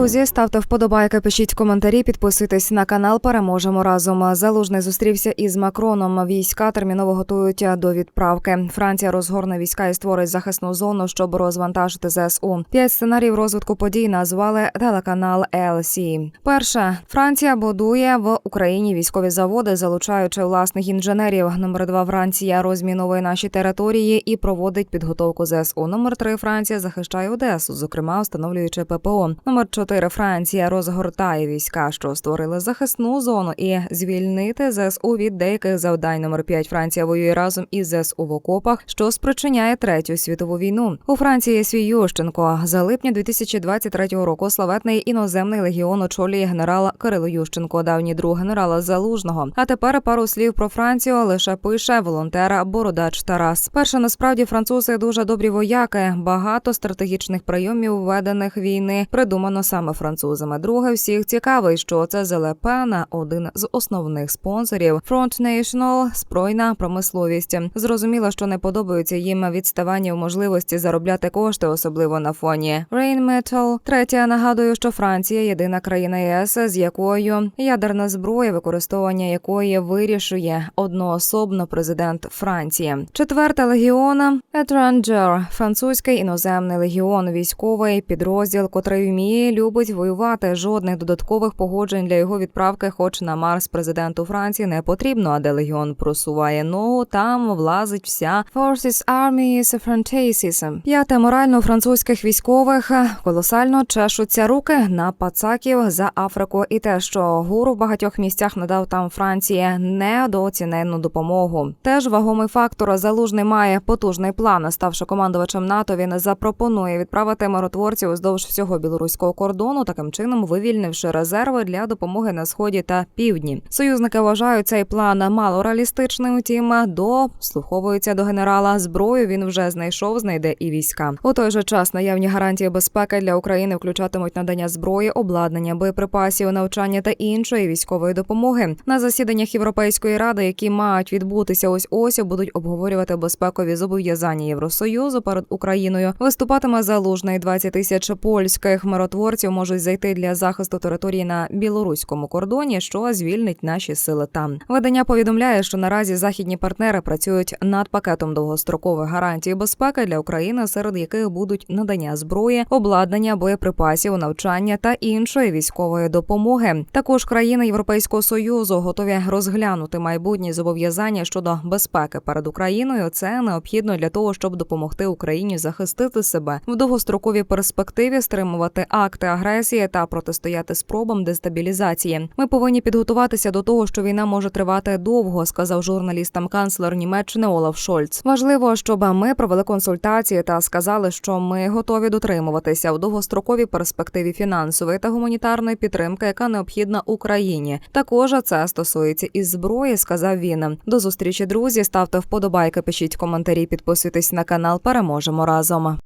Друзі, ставте вподобайки, пишіть коментарі, підписуйтесь на канал. Переможемо разом. Залужний зустрівся із Макроном. Війська терміново готують до відправки. Франція розгорне війська і створить захисну зону, щоб розвантажити ЗСУ. П'ять сценаріїв розвитку подій назвали телеканал LC. Перше Франція будує в Україні військові заводи, залучаючи власних інженерів. Номер два Франція розміновує наші території і проводить підготовку ЗСУ. Номер три Франція захищає Одесу, зокрема встановлюючи ППО. Номер 4 Франція розгортає війська, що створили захисну зону, і звільнити ЗСУ від деяких завдань. Номер 5 Франція воює разом із ЗСУ в окопах, що спричиняє третю світову війну. У Франції свій Ющенко. За липня 2023 року славетний іноземний легіон очолює генерала Кирило Ющенко, давній друг генерала Залужного. А тепер пару слів про Францію лише пише волонтера Бородач Тарас. Перше насправді французи дуже добрі вояки. Багато стратегічних прийомів введених війни придумано саме французами. Друге, всіх цікавий, що це ЗЛП на один з основних спонсорів Front National – збройна промисловість. Зрозуміло, що не подобаються їм відставання в можливості заробляти кошти, особливо на фоні Rheinmetall. Третє, нагадую, що Франція єдина країна ЄС, з якою ядерна зброя, використовування якої вирішує одноособно президент Франції. Четверта легіона Étranger – французький іноземний легіон, військовий підрозділ, котрий вміє, любить воювати. Жодних додаткових погоджень для його відправки, хоч на Марс президенту Франції не потрібно. А де легіон просуває ногу, там влазить вся Forces Armies Francesis. П'яте морально французьких військових колосально чешуться руки на пацаків за Африку, і те, що гуру в багатьох місцях надав там Франції недооцінену допомогу. Теж вагомий фактор залужний має потужний план. Ставши командувачем НАТО, він запропонує відправити миротворців уздовж всього білоруського кордону, таким чином вивільнивши резерви для допомоги на сході та півдні. Союзники вважають цей план мало реалістичним. Втім, дослуховуються до генерала. Зброю він вже знайшов, знайде і війська. У той же час наявні гарантії безпеки для України включатимуть надання зброї, обладнання, боєприпасів, навчання та іншої військової допомоги. На засіданнях Європейської ради, які мають відбутися ось ось, будуть обговорювати безпекові зобов'язання Євросоюзу перед Україною. Виступатиме залужний 20 тисяч польських миротворців можуть зайти для захисту території на білоруському кордоні, що звільнить наші сили там. Видання повідомляє, що наразі західні партнери працюють над пакетом довгострокових гарантій безпеки для України, серед яких будуть надання зброї, обладнання, боєприпасів, навчання та іншої військової допомоги. Також країни Європейського союзу готові розглянути майбутні зобов'язання щодо безпеки перед Україною. Це необхідно для того, щоб допомогти Україні захистити себе в довгостроковій перспективі, стримувати акти агресії та протистояти спробам дестабілізації. Ми повинні підготуватися до того, що війна може тривати довго, сказав журналістам канцлер Німеччини Олаф Шольц. Важливо, щоб ми провели консультації та сказали, що ми готові дотримуватися в довгостроковій перспективі фінансової та гуманітарної підтримки, яка необхідна Україні. Також це стосується і зброї, сказав він. До зустрічі, друзі. Ставте вподобайки, пишіть коментарі, підписуйтесь на канал. Переможемо разом.